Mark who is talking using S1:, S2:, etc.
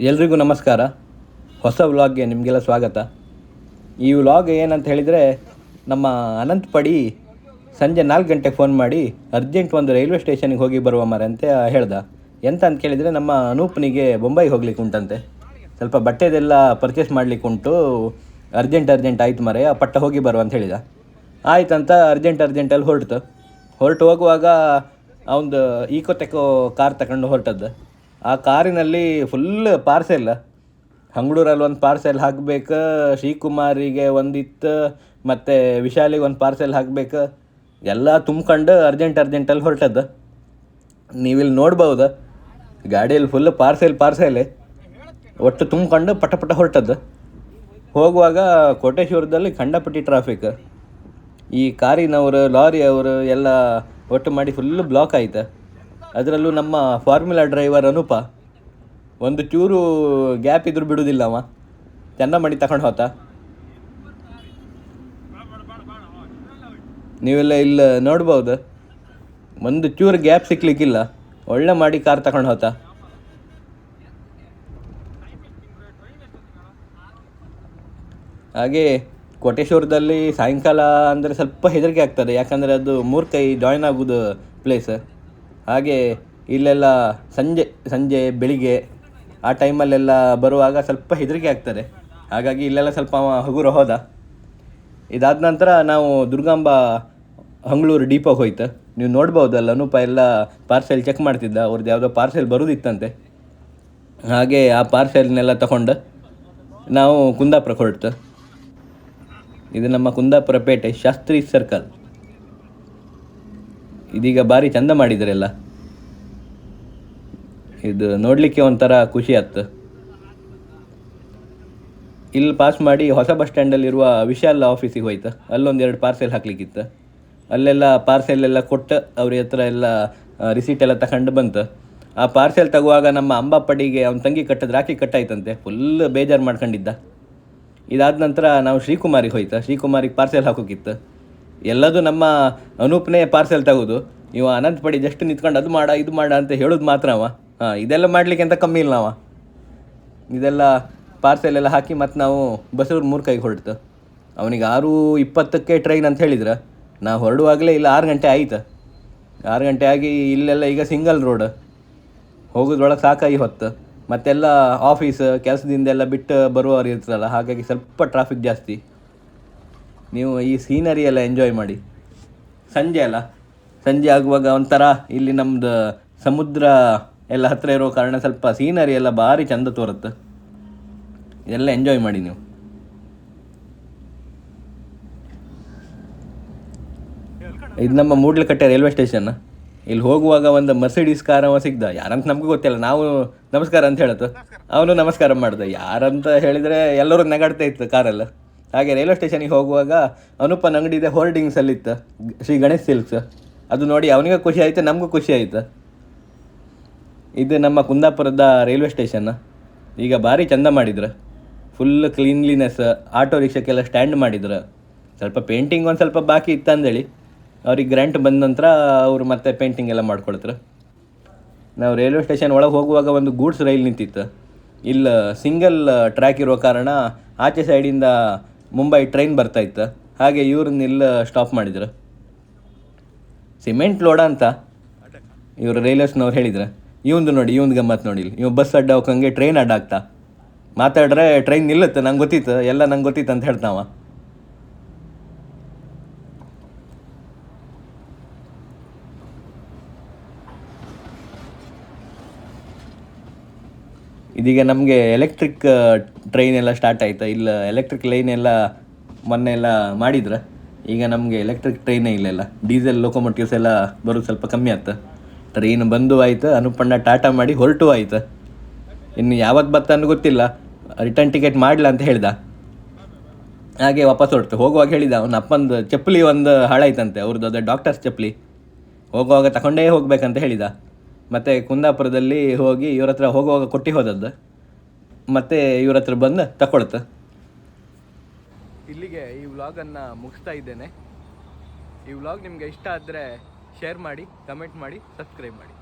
S1: ಎಲ್ರಿಗೂ ನಮಸ್ಕಾರ. ಹೊಸ ವ್ಲಾಗ್ಗೆ ನಿಮಗೆಲ್ಲ ಸ್ವಾಗತ. ಈ ವ್ಲಾಗ್ ಏನಂತ ಹೇಳಿದರೆ, ನಮ್ಮ ಅನಂತ್ ಪಡಿ ಸಂಜೆ ನಾಲ್ಕು ಗಂಟೆಗೆ ಫೋನ್ ಮಾಡಿ ಅರ್ಜೆಂಟ್ ಒಂದು ರೈಲ್ವೆ ಸ್ಟೇಷನಿಗೆ ಹೋಗಿ ಬರುವ ಮರೆ ಅಂತ ಹೇಳ್ದ. ಎಂತ ಅಂತ ಕೇಳಿದರೆ, ನಮ್ಮ ಅನೂಪ್ನಿಗೆ ಬೊಂಬೈಗೆ ಹೋಗ್ಲಿಕ್ಕೆ ಉಂಟಂತೆ. ಸ್ವಲ್ಪ ಬಟ್ಟೆದೆಲ್ಲ ಪರ್ಚೇಸ್ ಮಾಡ್ಲಿಕ್ಕೆ ಉಂಟು. ಅರ್ಜೆಂಟ್ ಅರ್ಜೆಂಟ್ ಆಯ್ತು ಮರೆ, ಆ ಪಟ್ಟ ಹೋಗಿ ಬರುವ ಅಂತ ಹೇಳಿದ. ಆಯ್ತಂತ ಅರ್ಜೆಂಟ್ ಅರ್ಜೆಂಟಲ್ಲಿ ಹೊರಟು. ಹೊರಟು ಹೋಗುವಾಗ ಅವನದು ಈಕೋತೆಕೋ ಕಾರ್ ತಗೊಂಡು ಹೊರಟದ್ದು. ಆ ಕಾರಿನಲ್ಲಿ ಫುಲ್ ಪಾರ್ಸೆಲ್ ಹಂಗ್ಳೂರಲ್ಲಿ ಒಂದು ಪಾರ್ಸೆಲ್ ಹಾಕ್ಬೇಕು, ಶ್ರೀಕುಮಾರಿಗೆ ಒಂದಿತ್ತು, ಮತ್ತು ವಿಶಾಲಿಗೆ ಒಂದು ಪಾರ್ಸೆಲ್ ಹಾಕ್ಬೇಕು. ಎಲ್ಲ ತುಂಬ್ಕೊಂಡು ಅರ್ಜೆಂಟ್ ಅರ್ಜೆಂಟಲ್ಲಿ ಹೊರಟದ್ದು ನೀವಿಲ್ಲಿ ನೋಡ್ಬೋದು? ಗಾಡಿಯಲ್ಲಿ ಫುಲ್ ಪಾರ್ಸೆಲ್ ಪಾರ್ಸೆಲೆ ಒಟ್ಟು ತುಂಬ್ಕೊಂಡು ಪಟ ಪಟ ಹೊರಟದ್ದು ಹೋಗುವಾಗ ಕೋಟೇಶ್ವರದಲ್ಲಿ ಖಂಡಪಟ್ಟಿ ಟ್ರಾಫಿಕ್ ಈ ಕಾರಿನವರು, ಲಾರಿಯವರು ಎಲ್ಲ ಒಟ್ಟು ಮಾಡಿ ಫುಲ್ ಬ್ಲಾಕ್ ಆಯ್ತು. ಅದರಲ್ಲೂ ನಮ್ಮ ಫಾರ್ಮುಲಾ ಡ್ರೈವರ್ ಅನುಪ, ಒಂದು ಚೂರು ಗ್ಯಾಪ್ ಇದ್ರೂ ಬಿಡುವುದಿಲ್ಲ ಅವ. ಚೆನ್ನ ಮಾಡಿ ತಗೊಂಡು ಹೋತ. ನೀವೆಲ್ಲ ಇಲ್ಲ, ನೋಡ್ಬೋದು. ಒಂದು ಚೂರು ಗ್ಯಾಪ್ ಸಿಕ್ಲಿಕ್ಕಿಲ್ಲ, ಒಳ್ಳೆ ಮಾಡಿ ಕಾರ್ ತಗೊಂಡು ಹೋತ. ಹಾಗೆ ಕೋಟೇಶ್ವರದಲ್ಲಿ ಸಾಯಂಕಾಲ ಅಂದರೆ ಸ್ವಲ್ಪ ಹೆದರಿಕೆ ಆಗ್ತದೆ, ಯಾಕಂದರೆ ಅದು ಮೂರು ಕೈ ಜಾಯ್ನ್ ಆಗೋದು ಪ್ಲೇಸ್ ಹಾಗೆ ಇಲ್ಲೆಲ್ಲ ಸಂಜೆ ಸಂಜೆ, ಬೆಳಿಗ್ಗೆ ಆ ಟೈಮಲ್ಲೆಲ್ಲ ಬರುವಾಗ ಸ್ವಲ್ಪ ಹೆದರಿಕೆ ಆಗ್ತದೆ. ಹಾಗಾಗಿ ಇಲ್ಲೆಲ್ಲ ಸ್ವಲ್ಪ ಹಗುರ ಹೋದ. ಇದಾದ ನಂತರ ನಾವು ದುರ್ಗಾಂಬ ಹಂಗಳೂರು ಡೀಪೋಗೆ ಹೋಯ್ತು. ನೀವು ನೋಡ್ಬೋದಲ್ಲ ಅನುಪ ಎಲ್ಲ ಪಾರ್ಸೆಲ್ ಚೆಕ್ ಮಾಡ್ತಿದ್ದ. ಅವ್ರದ್ದು ಯಾವುದೋ ಪಾರ್ಸೆಲ್ ಬರೋದಿತ್ತಂತೆ. ಹಾಗೆ ಆ ಪಾರ್ಸೆಲ್ನೆಲ್ಲ ತಗೊಂಡು ನಾವು ಕುಂದಾಪುರಕ್ಕೆ ಹೊರಟು ಇದು ನಮ್ಮ ಕುಂದಾಪುರ ಪೇಟೆ, ಶಾಸ್ತ್ರಿ ಸರ್ಕಲ್ ಇದೀಗ ಭಾರಿ ಚಂದ ಮಾಡಿದ್ರಲ್ಲ. ಇದು ನೋಡಲಿಕ್ಕೆ ಒಂಥರ ಖುಷಿ ಆಯ್ತು ಇಲ್ಲಿ ಪಾಸ್ ಮಾಡಿ ಹೊಸ ಬಸ್ ಸ್ಟ್ಯಾಂಡಲ್ಲಿರುವ ವಿಶಾಲ್ ಆಫೀಸಿಗೆ ಹೋಯ್ತು. ಅಲ್ಲೊಂದು ಎರಡು ಪಾರ್ಸೆಲ್ ಹಾಕ್ಲಿಕ್ಕಿತ್ತು. ಅಲ್ಲೆಲ್ಲ ಪಾರ್ಸೆಲ್ ಎಲ್ಲ ಕೊಟ್ಟು ಅವ್ರ ಹತ್ರ ಎಲ್ಲ ರಿಸೀಟ್ ಎಲ್ಲ ತಗೊಂಡು ಬಂತು. ಆ ಪಾರ್ಸೆಲ್ ತಗುವಾಗ ನಮ್ಮ ಅಂಬಾಪಡಿಗೆ ಅವ್ನ ತಂಗಿ ಕಟ್ಟದ ರಾಖಿ ಕಟ್ಟಾಯ್ತಂತೆ. ಫುಲ್ ಬೇಜಾರು ಮಾಡ್ಕೊಂಡಿದ್ದ. ಇದಾದ ನಂತರ ನಾವು ಶ್ರೀಕುಮಾರಿಗೆ ಹೋಯ್ತು. ಶ್ರೀಕುಮಾರಿಗೆ ಪಾರ್ಸೆಲ್ ಹಾಕೋಕ್ಕಿತ್ತು ಎಲ್ಲದೂ ನಮ್ಮ ಅನೂಪ್ನೇ ಪಾರ್ಸೆಲ್ ತಗೋದು. ಇವ ಅನಂತ್ ಪಡಿ ಜಸ್ಟ್ ನಿಂತ್ಕೊಂಡು ಅದು ಮಾಡ, ಇದು ಮಾಡ ಅಂತ ಹೇಳೋದು ಮಾತ್ರ ಅವ. ಹಾಂ, ಇದೆಲ್ಲ ಮಾಡಲಿಕ್ಕೆ ಅಂತ ಕಮ್ಮಿ ಇಲ್ಲ ಅವ. ಇದೆಲ್ಲ ಪಾರ್ಸೆಲ್ ಎಲ್ಲ ಹಾಕಿ ಮತ್ತು ನಾವು ಬಸವ್ರ ಮೂರು ಕೈಗೆ ಹೊರಡ್ತು ಅವನಿಗೆ ಆರು ಇಪ್ಪತ್ತಕ್ಕೆ ಟ್ರೈನ್ ಅಂತ ಹೇಳಿದ್ರೆ. ನಾವು ಹೊರಡುವಾಗಲೇ ಇಲ್ಲ, ಆರು ಗಂಟೆ ಆಯ್ತು. ಆರು ಗಂಟೆ ಆಗಿ ಇಲ್ಲೆಲ್ಲ ಈಗ ಸಿಂಗಲ್ ರೋಡ್ ಹೋಗೋದ್ರೊಳಗೆ ಸಾಕಾಗಿ ಹೊತ್ತು. ಮತ್ತೆಲ್ಲ ಆಫೀಸ್ ಕೆಲಸದಿಂದ ಎಲ್ಲ ಬಿಟ್ಟು ಬರುವವರು ಇರ್ತಾರಲ್ಲ, ಹಾಗಾಗಿ ಸ್ವಲ್ಪ ಟ್ರಾಫಿಕ್ ಜಾಸ್ತಿ. ನೀವು ಈ ಸೀನರಿ ಎಲ್ಲ ಎಂಜಾಯ್ ಮಾಡಿ. ಸಂಜೆ ಅಲ್ಲ? ಸಂಜೆ ಆಗುವಾಗ ಒಂಥರ ಇಲ್ಲಿ ನಮ್ಮದು ಸಮುದ್ರ ಎಲ್ಲ ಹತ್ತಿರ ಇರೋ ಕಾರಣ ಸ್ವಲ್ಪ ಸೀನರಿ ಎಲ್ಲ ಭಾರಿ ಚಂದ ತೋರುತ್ತೆ. ಇದೆಲ್ಲ ಎಂಜಾಯ್ ಮಾಡಿ ನೀವು. ಇದು ನಮ್ಮ ಮೂಡ್ಲಕಟ್ಟೆ ರೈಲ್ವೆ ಸ್ಟೇಷನ್ ಇಲ್ಲಿ ಹೋಗುವಾಗ ಒಂದು ಮರ್ಸಿಡೀಸ್ ಕಾರ್ ಸಿಗ್ದ. ಯಾರಂತ ನಮಗೂ ಗೊತ್ತಿಲ್ಲ. ನಾವು ನಮಸ್ಕಾರ ಅಂತ ಹೇಳತ್ತು. ಅವನು ನಮಸ್ಕಾರ ಮಾಡ್ದೆ. ಯಾರಂತ ಹೇಳಿದರೆ ಎಲ್ಲರೂ ನಗಾಡ್ತಾ ಇತ್ತು ಕಾರೆಲ್ಲ ಹಾಗೆ ರೈಲ್ವೆ ಸ್ಟೇಷನಿಗೆ ಹೋಗುವಾಗ ಅನುಪನ್ ಅಂಗಡಿದೆ ಇತ್ತು ಶ್ರೀ ಗಣೇಶ್ ಸಿಲ್ಕ್ಸ್. ಅದು ನೋಡಿ ಅವನಿಗೂ ಖುಷಿ ಆಯ್ತು, ನಮಗೂ ಖುಷಿ ಆಯ್ತು. ಇದು ನಮ್ಮ ಕುಂದಾಪುರದ ರೈಲ್ವೆ ಸ್ಟೇಷನ್. ಈಗ ಭಾರಿ ಚಂದ ಮಾಡಿದ್ರು. ಫುಲ್ ಕ್ಲೀನ್ಲಿನೆಸ್ ಆಟೋ ರಿಕ್ಷಕ್ಕೆಲ್ಲ ಸ್ಟ್ಯಾಂಡ್ ಮಾಡಿದ್ರು. ಸ್ವಲ್ಪ ಪೇಂಟಿಂಗ್ ಒಂದು ಸ್ವಲ್ಪ ಬಾಕಿ ಇತ್ತು ಅಂದೇಳಿ. ಅವ್ರಿಗೆ ಗ್ರ್ಯಾಂಟ್ ಬಂದ ನಂತರ ಅವರು ಮತ್ತೆ ಪೇಂಟಿಂಗ್ ಎಲ್ಲ ಮಾಡ್ಕೊಳ್ತಾರೆ. ನಾವು ರೈಲ್ವೆ ಸ್ಟೇಷನ್ ಒಳಗೆ ಹೋಗುವಾಗ ಒಂದು ಗೂಡ್ಸ್ ರೈಲ್ ನಿಂತಿತ್ತು. ಇಲ್ಲ ಸಿಂಗಲ್ ಟ್ರ್ಯಾಕ್ ಇರೋ ಕಾರಣ ಆಚೆ ಸೈಡಿಂದ ಮುಂಬೈ ಟ್ರೈನ್ ಬರ್ತಾ ಇತ್ತು? ಹಾಗೆ ಇಲ್ಲ ಸ್ಟಾಪ್ ಮಾಡಿದ್ರು? ಸಿಮೆಂಟ್ ಲೋಡ ಅಂತ? ಇವರು ರೈಲ್ವೇಸ್ನವ್ರು ಹೇಳಿದ್ರು? ಇವಂದು ನೋಡಿ, ಇವಂದು ಗಮ್ಮತ್ ನೋಡಿ ಇವ್ ಬಸ್ ಅಡ್ಡ ಹೋಗಂಗೆ ಟ್ರೈನ್ ಅಡ್ಡ ಆಗ್ತಾ ಮಾತಾಡ್ರೆ ಟ್ರೈನ್ ನಿಲ್ಲುತ್ತೆ, ನಂಗೆ ಗೊತ್ತಿತ್ತು, ಎಲ್ಲ ನಂಗೆ ಗೊತ್ತಿತ್ತು ಅಂತ ಹೇಳ್ತಾವ. ಇದೀಗ ನಮಗೆ ಎಲೆಕ್ಟ್ರಿಕ್ ಟ್ರೈನ್ ಎಲ್ಲ ಸ್ಟಾರ್ಟ್ ಆಯ್ತಾ? ಇಲ್ಲ ಎಲೆಕ್ಟ್ರಿಕ್ ಲೈನ್ ಎಲ್ಲ ಮೊನ್ನೆ ಎಲ್ಲ ಮಾಡಿದ್ರೆ? ಈಗ ನಮಗೆ ಎಲೆಕ್ಟ್ರಿಕ್ ಟ್ರೈನೇ ಇಲ್ಲೆಲ್ಲ ಡೀಸೆಲ್ ಲೋಕೋಮೋಟಿವ್ಸ್ ಎಲ್ಲ ಬರೋದು ಸ್ವಲ್ಪ ಕಮ್ಮಿ ಆಯ್ತು ಟ್ರೈನ್ ಬಂದು ಆಯ್ತು, ಅನುಪಣ್ಣ ಟಾಟಾ ಮಾಡಿ ಹೊರಟು ಆಯ್ತು? ಇನ್ನು ಯಾವತ್ತು ಬರ್ತಾನೆ ಗೊತ್ತಿಲ್ಲ. ರಿಟರ್ನ್ ಟಿಕೆಟ್ ಮಾಡಲ ಅಂತ ಹೇಳ್ದ. ಹಾಗೆ ವಾಪಸ್ ಹೊರಟು. ಹೋಗುವಾಗ ಹೇಳಿದ ಅವನ ಅಪ್ಪಂದು ಚಪ್ಪಲಿ ಒಂದು ಹಾಳಾಯ್ತಂತೆ. ಅವ್ರದ್ದು ಅದು ಡಾಕ್ಟರ್ಸ್ ಚಪ್ಪಲಿ. ಹೋಗುವಾಗ ತಗೊಂಡೇ ಹೋಗ್ಬೇಕಂತ ಹೇಳಿದ. ಮತ್ತು ಕುಂದಾಪುರದಲ್ಲಿ ಹೋಗಿ ಇವ್ರ ಹತ್ರ ಹೋಗುವಾಗ ಕೊಟ್ಟು ಹೋದದ್ದು. ಮತ್ತೆ ಇವ್ರ ಹತ್ರ ಬಂದು ತಗೊಳ್ತು ಇಲ್ಲಿಗೆ ಈ ವ್ಲಾಗನ್ನು ಮುಗಿಸ್ತಾ ಇದ್ದೇನೆ. ಈ ವ್ಲಾಗ್ ನಿಮಗೆ ಇಷ್ಟ ಆದರೆ ಶೇರ್ ಮಾಡಿ ಕಮೆಂಟ್ ಮಾಡಿ ಸಬ್ಸ್ಕ್ರೈಬ್ ಮಾಡಿ.